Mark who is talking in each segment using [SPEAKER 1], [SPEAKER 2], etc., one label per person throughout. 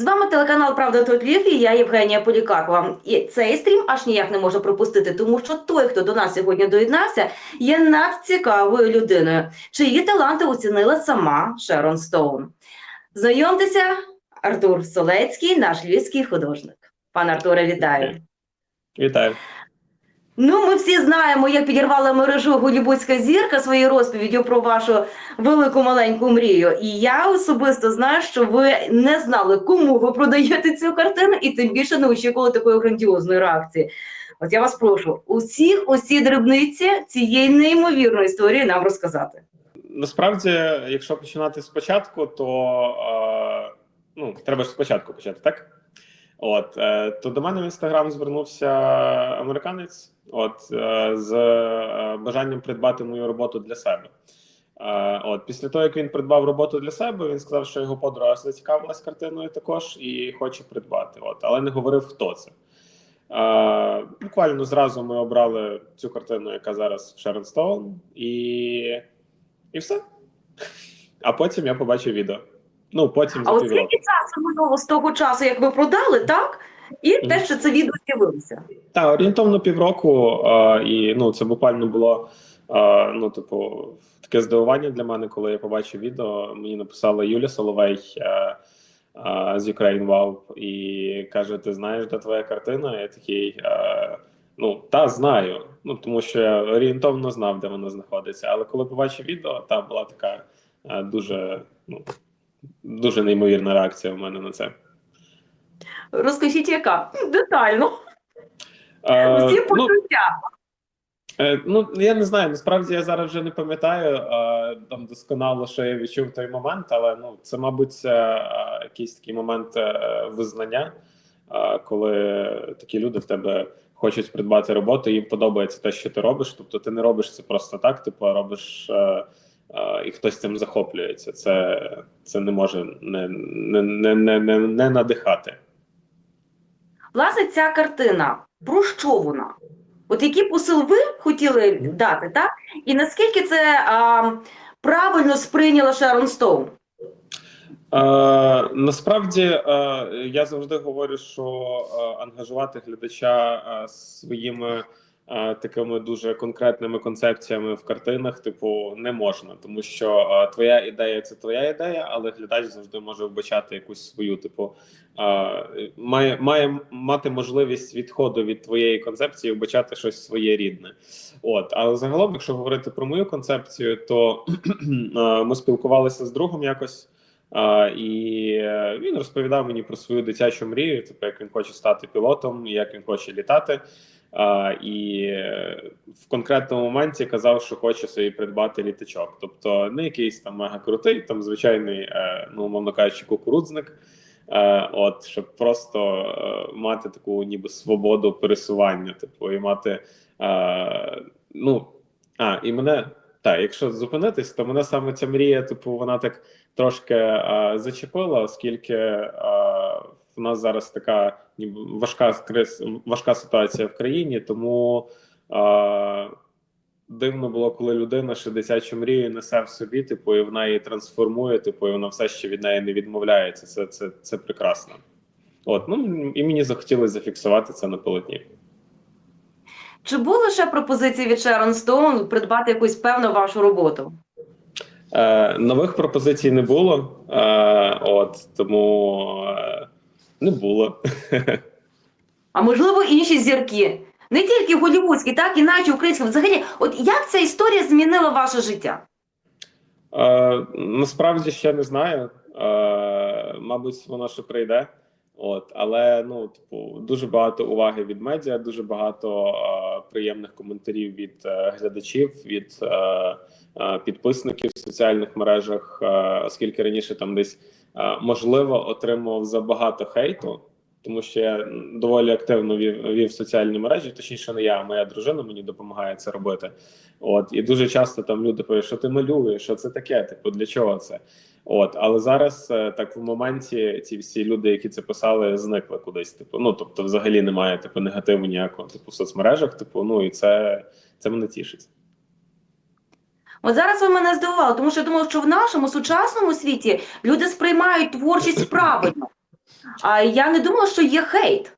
[SPEAKER 1] З вами телеканал Правда тут Львів і я Євгенія Полікарпова. І цей стрім аж ніяк не можна пропустити, тому що той, хто до нас сьогодні доєднався, є надцікавою людиною, чиї таланти оцінила сама Шерон Стоун. Знайомтеся, Артур Солецький, наш львівський художник. Пане Артуре, вітаю.
[SPEAKER 2] Вітаю.
[SPEAKER 1] Ну, ми всі знаємо, як підірвала мережу голівудська зірка своєю розповіддю про вашу велику маленьку мрію. І я особисто знаю, що ви не знали, кому ви продаєте цю картину, і тим більше не очікували такої грандіозної реакції. От я вас прошу, усіх усі дрібниці цієї неймовірної історії нам розказати.
[SPEAKER 2] Насправді, якщо починати спочатку, то е, ну, треба ж спочатку почати, так? От, е, то до мене в інстаграм звернувся американець от, е, з е, бажанням придбати мою роботу для себе. От, після того, як він придбав роботу для себе, він сказав, що його подруга зацікавилась картиною також і хоче придбати. От, але не говорив, хто це. Е, буквально зразу ми обрали цю картину, яка зараз в Stone, і, і все. А потім я побачив відео. Ну, потім
[SPEAKER 1] А
[SPEAKER 2] за
[SPEAKER 1] от
[SPEAKER 2] півроку.
[SPEAKER 1] скільки часу минуло з того часу, як ви продали, так? І те, що це відео з'явилося.
[SPEAKER 2] Так, орієнтовно півроку, е, і ну, це буквально було е, ну, типу, таке здивування для мене, коли я побачив відео. Мені написала Юля Соловей е, з Ukraine Wow і каже: Ти знаєш, де твоя картина? Я такий. Ну, та знаю. Ну тому що я орієнтовно знав, де вона знаходиться. Але коли побачив відео, та була така е, дуже, ну, дуже неймовірна реакція у мене на це.
[SPEAKER 1] Розкажіть, яка? Детально.
[SPEAKER 2] Е,
[SPEAKER 1] Усі
[SPEAKER 2] ну,
[SPEAKER 1] почуття.
[SPEAKER 2] Е, ну, я не знаю, насправді я зараз вже не пам'ятаю е, там досконало, що я відчув в той момент, але ну, це, мабуть, е, якийсь такий момент е, визнання, е, коли такі люди в тебе хочуть придбати роботу, їм подобається те, що ти робиш. Тобто ти не робиш це просто так, типу, а робиш. Е, е, і хтось цим захоплюється. Це, це не може не, не, не, не, не, не надихати.
[SPEAKER 1] Власне, ця картина, про що вона? От який посил ви хотіли дати, так? І наскільки це а, правильно сприйняла Шерон Стоун?
[SPEAKER 2] Е, насправді е, я завжди говорю, що е, ангажувати глядача е, своїми е, такими дуже конкретними концепціями в картинах, типу, не можна, тому що твоя ідея це твоя ідея, але глядач завжди може вбачати якусь свою, типу, має, має мати можливість відходу від твоєї концепції, вбачати щось своє рідне. От, але загалом, якщо говорити про мою концепцію, то ми спілкувалися з другом якось. А, і він розповідав мені про свою дитячу мрію, типу, як він хоче стати пілотом, як він хоче літати. А, і в конкретному моменті казав, що хоче собі придбати літачок. Тобто не якийсь там мега крутий, там звичайний, е, ну умовно кажучи, кукурудзник. Е, от щоб просто е, мати таку ніби свободу пересування, типу, і мати ну а і мене так, якщо зупинитись, то мене саме ця мрія, типу, вона так трошки а, зачепила, оскільки а, в нас зараз така важка важка ситуація в країні, тому а, дивно було, коли людина ще дитячу мрію несе в собі, типу, і вона її трансформує, типу, і вона все ще від неї не відмовляється. Це, це, це прекрасно. От, ну і мені захотілося зафіксувати це на полотні.
[SPEAKER 1] Чи були ще пропозиції від Шерон Стоун придбати якусь певну вашу роботу?
[SPEAKER 2] Е, нових пропозицій не було, е, от тому е, не було.
[SPEAKER 1] А можливо, інші зірки? Не тільки голівудські, так і навіть українські. Взагалі, от як ця історія змінила ваше життя?
[SPEAKER 2] Е, насправді ще не знаю. Е, мабуть, воно ще прийде. От, але ну, типу, дуже багато уваги від медіа, дуже багато е, приємних коментарів від е, глядачів, від е, е, підписників в соціальних мережах, е, оскільки раніше там десь можливо отримував забагато хейту, тому що я доволі активно вів, вів соціальні мережі, точніше, не я, а моя дружина мені допомагає це робити. От і дуже часто там люди пишуть, що ти малюєш, що це таке? Типу, для чого це? От, але зараз е, так в моменті ці всі люди, які це писали, зникли кудись. Типу, ну тобто, взагалі немає типу негативу ніякого типу в соцмережах. Типу, ну і це, це мене тішить.
[SPEAKER 1] От зараз ви мене здивували, тому що я думала, що в нашому сучасному світі люди сприймають творчість правильно. А я не думала, що є хейт.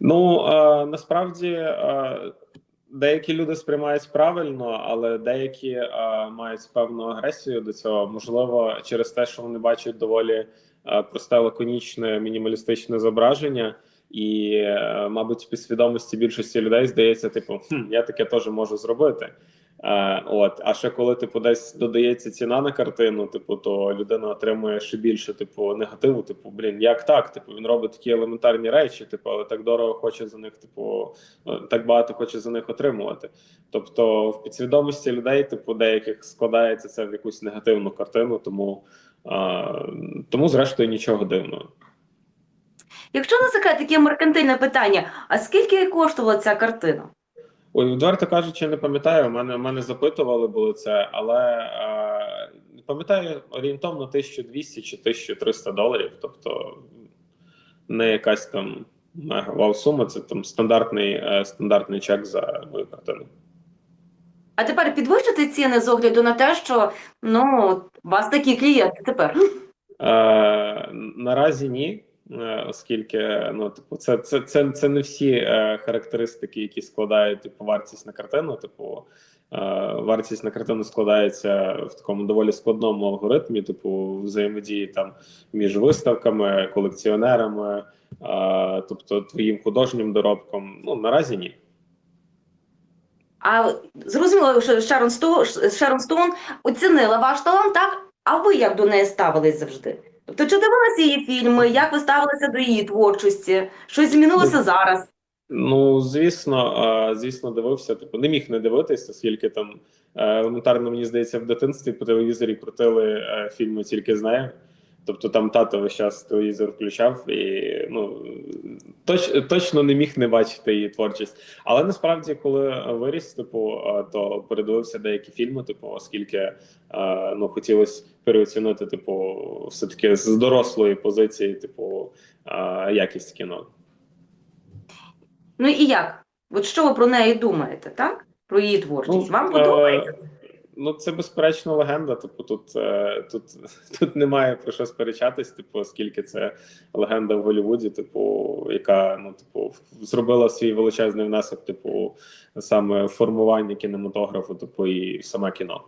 [SPEAKER 2] Ну е, насправді е, деякі люди сприймають правильно, але деякі е, мають певну агресію до цього. Можливо, через те, що вони бачать доволі е, просте, лаконічне, мінімалістичне зображення. І, мабуть, підсвідомості більшості людей здається, типу, хм, я таке теж можу зробити. Е, от, а ще коли типу десь додається ціна на картину, типу, то людина отримує ще більше, типу, негативу. Типу, блін, як так? Типу, він робить такі елементарні речі, типу, але так дорого хоче за них, типу, е, так багато хоче за них отримувати. Тобто, в підсвідомості людей, типу, деяких складається це в якусь негативну картину, тому, е, тому зрештою нічого дивного.
[SPEAKER 1] Якщо не секрет, таке меркантильне питання: а скільки коштувала ця картина?
[SPEAKER 2] Ой, відверто кажучи, не пам'ятаю. Мене мене запитували були це, але е, пам'ятаю орієнтовно 1200 чи 1300 доларів. Тобто не якась там вау сума. Це там стандартний е, стандартний чек за мою картину.
[SPEAKER 1] А тепер підвищити ціни з огляду на те, що ну у вас такі клієнти тепер.
[SPEAKER 2] Е, наразі ні. Е, Оскільки ну, типу, це, це, це, це не всі е, характеристики, які складають типу, вартість на картину. Типу, е, вартість на картину складається в такому доволі складному алгоритмі, типу, взаємодії там між виставками, колекціонерами, е, тобто твоїм художнім доробком. Ну наразі ні.
[SPEAKER 1] А зрозуміло, що Шерон Стоун, Шерон Стоун оцінила ваш талант, так? А ви як до неї ставились завжди? Тобто, чи дивилися її фільми? Як ви ставилися до її творчості? Щось змінилося зараз?
[SPEAKER 2] Ну, звісно, звісно, дивився. Типу, не міг не дивитися, оскільки там е, елементарно, мені здається, в дитинстві по телевізорі крутили е, фільми тільки з нею. Тобто там тато весь час телевізор включав і ну точ, точно не міг не бачити її творчість. Але насправді, коли виріс, типу, е, то передивився деякі фільми, типу, оскільки ну хотілося переоцінити, типу, все таки з дорослої позиції, типу, якість кіно.
[SPEAKER 1] Ну і як? От що ви про неї думаєте, так? Про її творчість?
[SPEAKER 2] Ну,
[SPEAKER 1] Вам
[SPEAKER 2] е,
[SPEAKER 1] подобається?
[SPEAKER 2] Ну, це безперечно легенда. Типу, тут, е, тут, тут немає про що сперечатись, типу, оскільки це легенда в Голлівуді, типу, яка ну, типу, зробила свій величезний внесок, типу, саме формування кінематографу, типу, і саме кіно.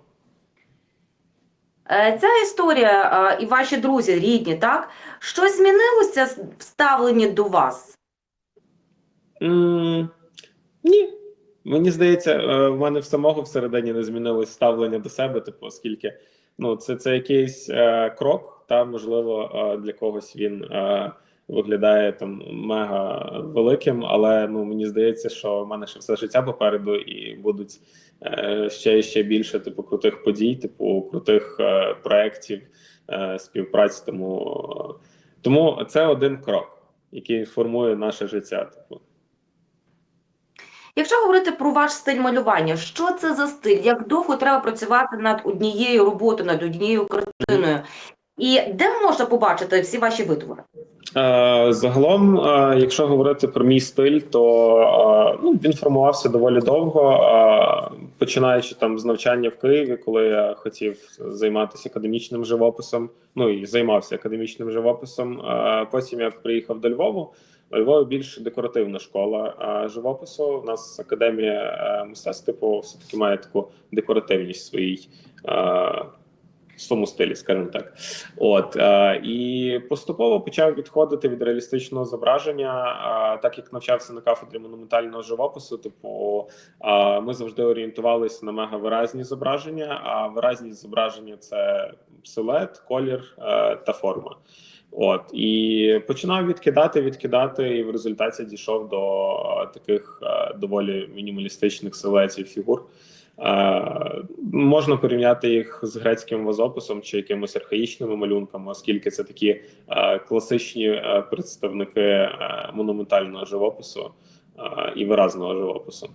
[SPEAKER 1] Е, Ця історія е, і ваші друзі, рідні, так? Щось змінилося в ставленні до вас?
[SPEAKER 2] Mm, Ні. Мені здається, е, в мене в самого всередині не змінилось ставлення до себе, типу, оскільки ну, це, це якийсь е, крок, та можливо, для когось він е, виглядає там мега великим, але ну мені здається, що в мене ще все життя попереду, і будуть е, ще і ще більше типу крутих подій, типу крутих е, проєктів, е, співпраць. Тому, тому це один крок, який формує наше життя. Типу.
[SPEAKER 1] Якщо говорити про ваш стиль малювання, що це за стиль? Як довго треба працювати над однією роботою, над однією картиною? І де можна побачити всі ваші витвори?
[SPEAKER 2] Е, Загалом, е, якщо говорити про мій стиль, то е, ну, він формувався доволі довго, починаючи там з навчання в Києві, коли я хотів займатися академічним живописом. Ну і займався академічним живописом. Потім я приїхав до Львову. У Львові більш декоративна школа живопису. У нас академія мистецтв, типу, все таки має таку декоративність своїй. В своєму стилі, скажімо так, от е, і поступово почав відходити від реалістичного зображення, е, так як навчався на кафедрі монументального живопису. Типу, е, ми завжди орієнтувалися на мегавиразні зображення. А виразність зображення це силует, колір е, та форма. От і починав відкидати, відкидати, і в результаті дійшов до е, таких е, доволі мінімалістичних силуетів фігур. Е, можна порівняти їх з грецьким вазописом чи якимись архаїчними малюнками, оскільки це такі е, класичні е, представники монументального живопису і виразного живопису.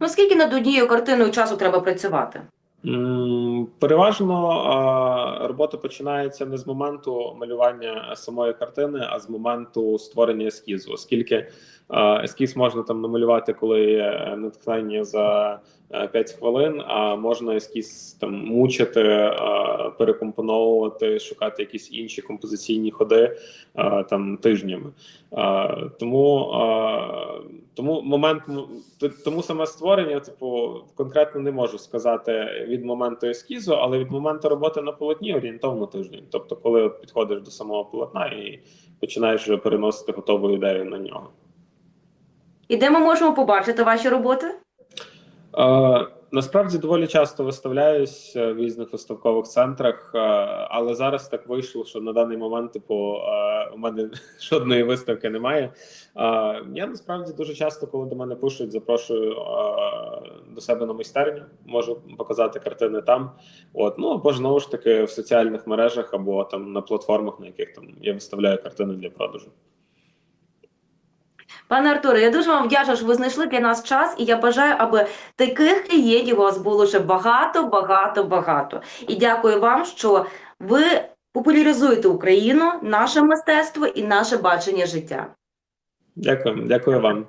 [SPEAKER 1] Ну скільки над однією картиною часу треба працювати?
[SPEAKER 2] М, Переважно робота починається не з моменту малювання самої картини, а з моменту створення ескізу, оскільки ескіз можна там намалювати, коли є натхнення за е, 5 хвилин, а можна ескіз там мучити, перекомпоновувати, шукати якісь інші композиційні ходи там тижнями. Тому, тому момент тому саме створення, типу, конкретно не можу сказати від моменту ескізу, але від моменту роботи на полотні орієнтовно тиждень. Тобто, коли от підходиш до самого полотна і починаєш вже переносити готову ідею на нього.
[SPEAKER 1] І де ми можемо побачити ваші роботи?
[SPEAKER 2] Е, насправді доволі часто виставляюсь е, в різних виставкових центрах, е, але зараз так вийшло, що на даний момент, типу, е, у мене жодної виставки немає. Я насправді дуже часто, коли до мене пишуть, запрошую до себе на майстерню, можу показати картини там. От, ну або знову ж таки в соціальних мережах, або там на платформах, на яких там я виставляю картини для продажу.
[SPEAKER 1] Пане Артуре, я дуже вам вдячна, що ви знайшли для нас час, і я бажаю, аби таких клієнтів у вас було ще багато, багато, багато. І дякую вам, що ви популяризуєте Україну, наше мистецтво і наше бачення життя.
[SPEAKER 2] Дякую, дякую вам.